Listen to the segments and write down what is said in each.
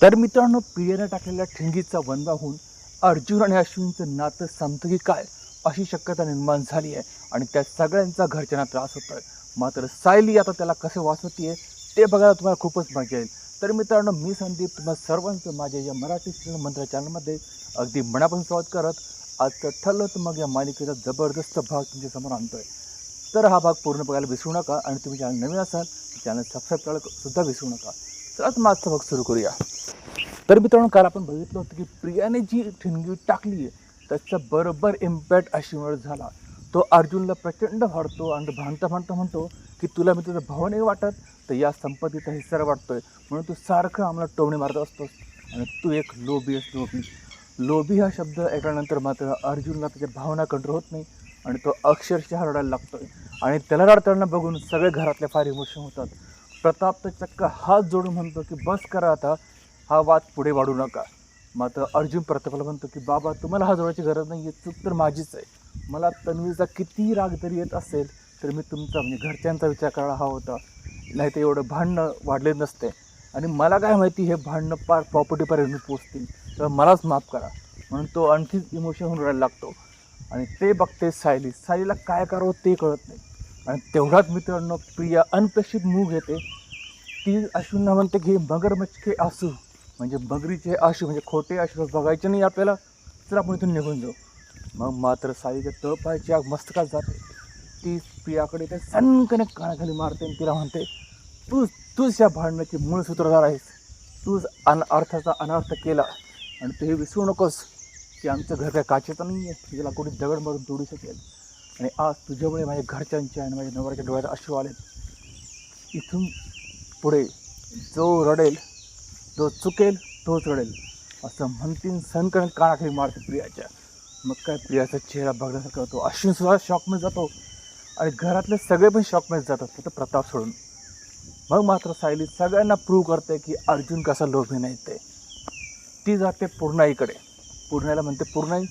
तर मित्रांनो पिढीने टाकलेल्या ठिणगीचा वंदा होऊन अर्जुन आणि अश्विनचं नातं संपतं की काय अशी शक्यता निर्माण झाली आहे आणि त्या सगळ्यांचा घरच्यांना त्रास होतो आहे मात्र सायली आता त्याला कसं आहे ते बघायला तुम्हाला खूपच मजा येईल. तर मित्रांनो मी संदीप तुम्हा सर्वांचं माझ्या या मराठी सिनेमा मंत्र चॅनलमध्ये अगदी मनापासून स्वागत करत आजचं ठरलं तर मग या मालिकेचा जबरदस्त भाग तुमच्यासमोर आहे तर हा भाग पूर्ण बघायला विसरू नका आणि तुम्ही चॅनल नवीन असाल चॅनल सबस्क्राईब करायला सुद्धा विसरू नका. तर आता भाग सुरू करूया. तर मित्रांनो काल आपण बघितलं होतं की प्रियाने जी ठिणगी टाकली आहे त्याचा बरोबर इम्पॅक्ट अशीमुळे झाला. तो अर्जुनला प्रचंड भाडतो आणि भांडता भांडता म्हणतो की तुला मी तुझा भाव नाही वाटत? तर या संपत्तीचा हिस्सा वाटतोय. म्हणून तू सारखं आम्हाला टोमणे मारत असतोस आणि तू एक लोभी आहेस लोभी. लोभी हा शब्द ऐकल्यानंतर मात्र अर्जुनला त्याच्या भावना कंट्रोल होत नाही आणि तो अक्षरशः रडायला लागतोय. आणि त्याला रडताना बघून सगळे घरातले फार इमोशन होतात. प्रताप तर चक्क हात जोडून म्हणतो की बस करा आता हा वाद पुढे वाढू नका. मात्र अर्जुन प्रतापाला म्हणतो की बाबा तुम्हाला हा जोडायची गरज नाही आहे चूक तर माझीच आहे. मला तन्वीचा किती राग जरी येत असेल तर मी तुमचा म्हणजे घरच्यांचा विचार करायला हवा होता. नाही तर एवढं भांडणं वाढले नसते. आणि मला काय माहिती हे भांडणं पार प्रॉपर्टीपर्यंत पोचतील तर मलाच माफ करा. म्हणून तो आणखीच इमोशन होऊन राहायला लागतो. आणि ते बघते सायली. सायलीला काय करावं ते कळत नाही. आणि तेवढाच मित्रांनो प्रिया अनपेक्षित मूग घेते. ती अश्विनला म्हणते की मगरमच्छ आसू. म्हणजे मगरीचे आशू म्हणजे खोटे आशू बघायचे नाही आपल्याला तर आपण इथून निघून जाऊ. मग मात्र साईच्या तळपायची आग मस्तकात जाते. ती प्रियाकडे ते सणकने कानाखाली मारते आणि तिला म्हणते तू तूच या भांडणाची मूळ सूत्रधार आहेस. तूच अन अर्थाचा अनर्थ केला. आणि तू हे विसरू नकोस की आमचं घर काय काचेचं नाही आहे. तिला कोणी दगड मारून तोडू शकेल. आणि आज तुझ्यामुळे माझ्या घरच्यांच्या आणि माझ्या नवऱ्याच्या डोळ्यात अश्रू आलेत. इथून पुढे जो रडेल जो चुकेल तोच रडेल असं म्हणतीन सनकरण कानाखाली मारते प्रियाच्या. मग काय प्रियाचा चेहरा बघण्यासारखा होतो. अश्विनसुद्धा शॉकमध्ये जातो आणि घरातले सगळे पण शॉकमध्ये जातात फक्त प्रताप सोडून. मग मात्र सायली सगळ्यांना प्रूव्ह करते की अर्जुन कसा लोभी नाही ते. ती जाते पूर्णाईकडे. पूर्णाईला म्हणते पूर्णाई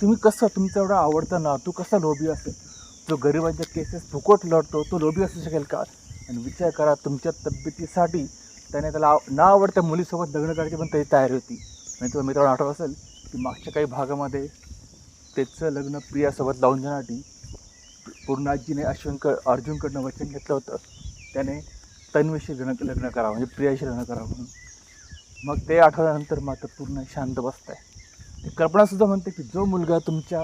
तुम्ही कसं तुमचा एवढा आवडतं ना तू कसा लोभी असेल? जो गरिबांच्या केसेस फुकट लढतो तो लोभी असू शकेल का? आणि विचार करा तुमच्या तब्येतीसाठी त्याने त्याला आव- न आवडत्या मुलीसोबत लग्न करायची पण त्याची तयारी होती. म्हणजे तुला मित्रांनो आठवत असेल की मागच्या काही भागामध्ये त्याचं लग्न प्रियासोबत लावून जाण्यासाठी पूर्णाजीने अश्विनक अर्जुनकडनं वचन घेतलं होतं. त्याने तन्वीशी लग्न लग्न करावं म्हणजे प्रियाशी लग्न करावं म्हणून. मग ते आठवल्यानंतर मात्र पूर्ण शांत बसत आहे ते कल्पनासुद्धा म्हणते की जो मुलगा तुमच्या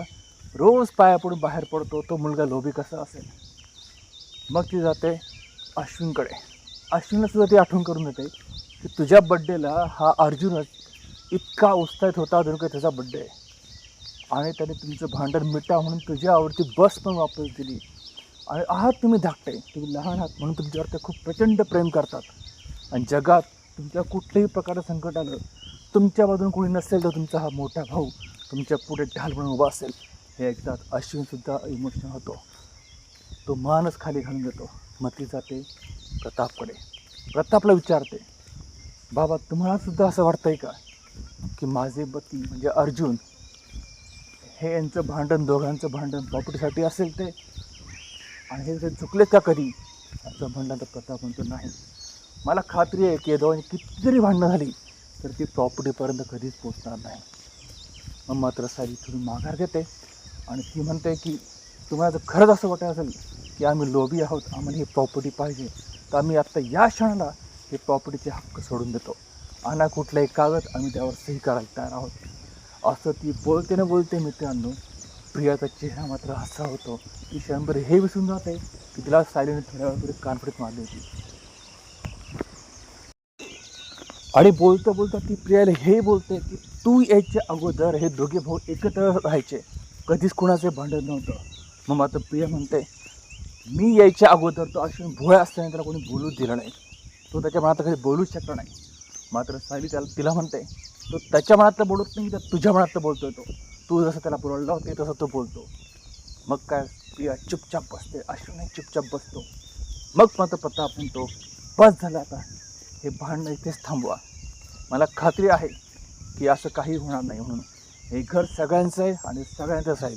रोज पाया पडून बाहेर पडतो तो मुलगा लोभी कसा असेल? मग ती जाते अश्विनकडे. अश्विनला सुद्धा ती आठवण करून देते की तुझ्या बड्डेला हा अर्जुनच इतका उत्साहित होता जणू काही त्याचा बड्डे आहे आणि त्याने तुमचं भांडण मिटा म्हणून तुझ्या आवडती बस पण वापस दिली. आणि आहात तुम्ही धाकटे. तुम्ही लहान आहात म्हणून तुमच्यावर ते खूप प्रचंड प्रेम करतात. आणि जगात तुमच्या कुठल्याही प्रकारचं संकट आलं तुमच्या बाजून कोणी नसेल तर तुमचा हा मोठा भाऊ तुमच्यापुढे ढाल म्हणून उभा असेल. हे ऐकतात अश्विनसुद्धा इमोशनल होतो. तो मानच खाली घालून देतो म्हटली जाते प्रतापकडे प्रतापला विचारते बाबा तुम्हाला सुद्धा असं वाटतंय का की माझे पती म्हणजे अर्जुन हे यांचं भांडण दोघांचं भांडण प्रॉपर्टीसाठी असेल ते? आणि हे जर का कधी? असं भांडण तर प्रताप म्हणतो नाही. मला खात्री आहे की या दोघांची किती जरी भांडणं झाली तर ती प्रॉपर्टीपर्यंत कधीच पोचणार नाही. मग मात्र सारी थोडी माघार घेते आणि ती म्हणते की तुम्हाला जर खरंच असं वाटत असेल की आम्ही लोभी आहोत आम्हाला ही प्रॉपर्टी पाहिजे. तर आम्ही आत्ता या क्षणाला हे प्रॉपर्टीचे हक्क सोडून देतो. आणा कुठलाही कागद आम्ही त्यावर सही करायला तयार आहोत. असं ती बोलते ना बोलते मित्रांनो प्रियाचा चेहरा मात्र असा होतो की शंभर हे विसरून जाते की तिला सायलीने थोड्या वेळापूर्वी कानफडीत मारली होती. आणि बोलता बोलता ती प्रियाला हे बोलते की तू यायच्या अगोदर हे दोघे भाऊ एकत्र राहायचे. कधीच कुणाचे भांडण नव्हतं. मग मात्र प्रिया म्हणते मी यायच्या अगोदर तो अश्विन भोळा असताना त्याला कोणी बोलूच दिलं नाही. तो त्याच्या मनात कधी बोलूच शकला नाही. मात्र सायली त्याला तिला म्हणते तो त्याच्या मनातलं बोलत नाही तर तुझ्या मनातलं बोलतोय तो. तू जसं त्याला बोलला होते तसं तो बोलतो. मग काय प्रिया चुपचाप बसते अश्विनही चुपचाप बसतो. मग मात्र प्रताप म्हणतो बस झालं आता. हे भांडणं इथेच थांबवा. मला खात्री आहे की असं काही होणार नाही म्हणून. हे घर सगळ्यांचं आहे आणि सगळ्यांचंच आहे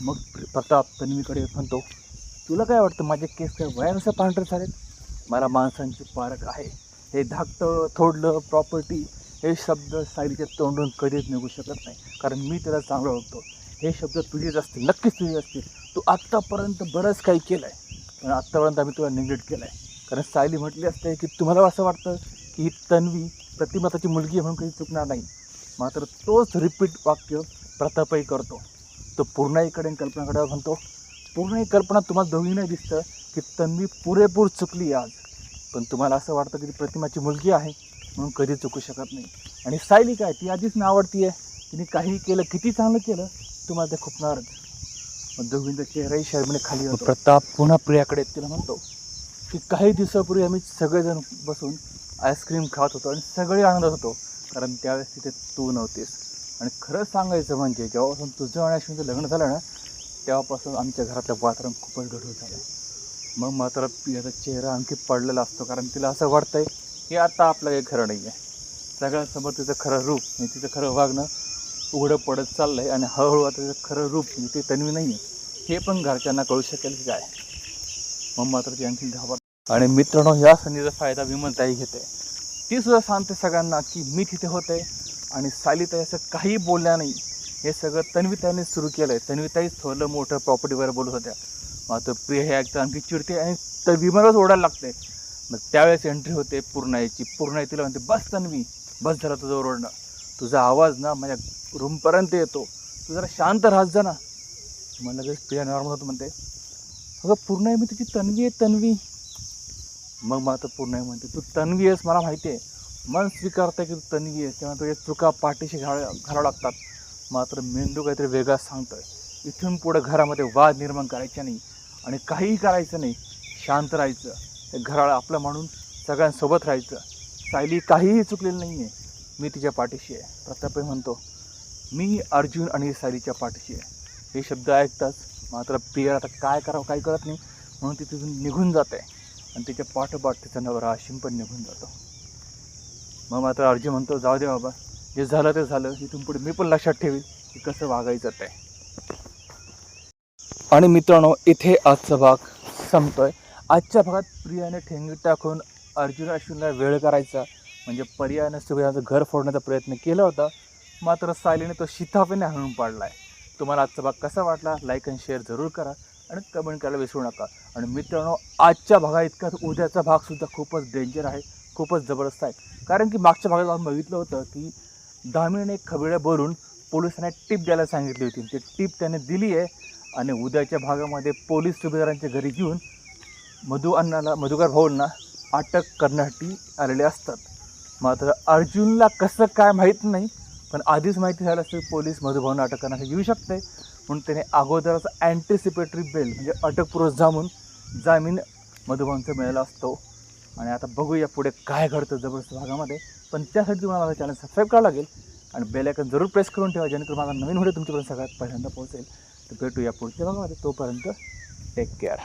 मग प्रताप तन्वीकडे म्हणतो तुला काय वाटतं? माझे केस काय वयानुसार पांढरे झालेत? मला माणसांची पारख आहे. हे धाकटं थोडलं प्रॉपर्टी हे शब्द सायलीच्या तोंडून कधीच निघू शकत नाही. कारण मी त्याला चांगलं ओळखतो. हे शब्द तुझेच असतील नक्कीच तुझे असतील. तू आत्तापर्यंत बरंच काही केलं आहे पण आत्तापर्यंत आम्ही तुला निगलेक्ट केलं आहे कारण सायली म्हटली असते की तुम्हाला असं वाटतं की ही तन्वी प्रतिमाताची मुलगी म्हणून काही चुकणार नाही. मात्र तोच रिपीट वाक्य प्रतापही करतो. तो पूर्णाईकडे इकडे कल्पनाकडे म्हणतो. पूर्ण कल्पना तुम्हाला दोघींना दिसतं की तन्वी पुरेपूर चुकली आज. पण तुम्हाला असं वाटतं की ती प्रतिमाची मुलगी आहे म्हणून कधी चुकू शकत नाही. आणि सायली काय ती आधीच ना आवडती आहे तिने काही केलं किती चांगलं केलं तुम्हाला ते खुपणारच मग दोघींचा चेहराही शर्मीने खाली होतो. प्रताप पुन्हा प्रियाकडे तिला म्हणतो. की काही दिवसापूर्वी आम्ही सगळेजण बसून आईस्क्रीम खात होतो आणि सगळे आनंदात होतो कारण त्यावेळेस तिथे तू नव्हतीस. आणि खरं सांगायचं म्हणजे जेव्हापासून तुझं आणि अश्विनचं लग्न झालं ना तेव्हापासून आमच्या घरातलं वातावरण खूपच गढूळ झालं मग मात्र याचा चेहरा आणखी पडलेला असतो कारण तिला असं वाटतंय की आता आपलं काही खरं नाही आहे सगळ्यांसमोर तिचं खरं रूप आणि तिचं खरं वागणं उघडं पडत चाललं आहे आणि हळूहळू आता तिचं खरं रूप म्हणजे ते तन्वी नाही आहे हे पण घरच्यांना कळू शकेल की काय. मग मात्र ती आणखी घाबर आणि मित्रांनो या संधीचा फायदा विमलताई घेते. ती सुद्धा सांगते सगळ्यांना की मी तिथे होते आणि सालीताई असं काही बोलल्या नाही. हे सगळं तन्विताने सुरू केलं आहे तन्वीताईच थोडं मोठं प्रॉपर्टीवर बोलत होत्या. मात्र प्रिय हे ऐकतं आणखी चिडते आणि तर विमानच ओढायला लागते मग त्यावेळेस एंट्री होते पूर्णाईची. पूर्ण तिला म्हणते बस तन्वी बस झाला तुझं ओरडणं. तुझा आवाज ना माझ्या रूमपर्यंत येतो. तू जरा शांत राहत जा ना. मग लगेच प्रिया नॉर्मल होतं म्हणते अगं पूर्ण मी तुझी तन्वी आहे तन्वी. मग मात्र पूर्ण म्हणते तू तन्वी आहेस मला माहिती आहे. मन स्वीकारतं की तू तन्वी आहेस तेव्हा तुझ्या चुका पाठीशी घाल घालावं लागतात. मात्र मेंदू काहीतरी वेगळा सांगतोय. इथून पुढं घरामध्ये वाद निर्माण करायचे नाही आणि काहीही करायचं नाही शांत राहायचं. ते घराला आपलं म्हणून सगळ्यांसोबत राहायचं. सायली काहीही चुकलेलं नाही आहे मी तिच्या पाठीशी आहे. प्रतापही म्हणतो मी अर्जुन आणि सायलीच्या पाठीशी आहे. हे शब्द ऐकताच मात्र प्रिया आता काय करावं काय करत नाही. म्हणून ती तिथून निघून जात आहे आणि तिच्या पाठोपाठ तिचा नवरा आशिम पण निघून जातो. मग मात्र अर्जुन म्हणतो जाऊ दे बाबा. जे झालं ते झालं इथून पुढे मी पण लक्षात ठेवील की कसं वागायचं ते. आणि मित्रांनो इथे आजचा भाग संपतोय. आजच्या भागात प्रियाने ठेंगी टाकून अर्जुन अश्विनला वेळ करायचा. म्हणजे पर्यायानं सुविधाचं घर फोडण्याचा प्रयत्न केला होता. मात्र सायलीने तो शिताफीने हाणून पाडला आहे तुम्हाला आजचा भाग कसा वाटला? लाईक आणि शेअर जरूर करा. आणि कमेंट करायला विसरू नका. आणि मित्रांनो आजच्या भागा इतकाच उद्याचा भागसुद्धा खूपच डेंजर आहे. खूपच जबरदस्त आहे. कारण की मागच्या भागात आपण बघितलं होतं की दामिनीने खबिळं भरून पोलिसांना टीप द्यायला सांगितली होती. ती टीप त्याने दिली आहे आणि उद्याच्या भागामध्ये पोलीस सुभेदारांच्या घरी घेऊन मधु अण्णाला मधुकर भाऊंना अटक करण्यासाठी आलेले असतात. मात्र अर्जुनला कसं काय माहीत नाही पण आधीच माहिती झालं असतं पोलीस मधुभाऊंना अटक करण्यासाठी येऊ शकते म्हणून त्याने अगोदरच अँटिसिपेटरी बेल म्हणजे अटकपूर्व जामून जामीन मधुभाऊंचा मिळाला असतो. आणि आता बघूया पुढे काय घडतं जबरदस्त भागामध्ये. पण त्यासाठी तुम्हाला माझा चॅनल सबस्क्राईब करावं लागेल आणि बेलायकन जरूर प्रेस करून ठेवा जेणेकरून माझा नवीन व्हिडिओ तुमच्यापर्यंत सगळ्यात पहिल्यांदा पोहोचेल. तर भेटूया पुढच्या भागामध्ये. तोपर्यंत टेक केअर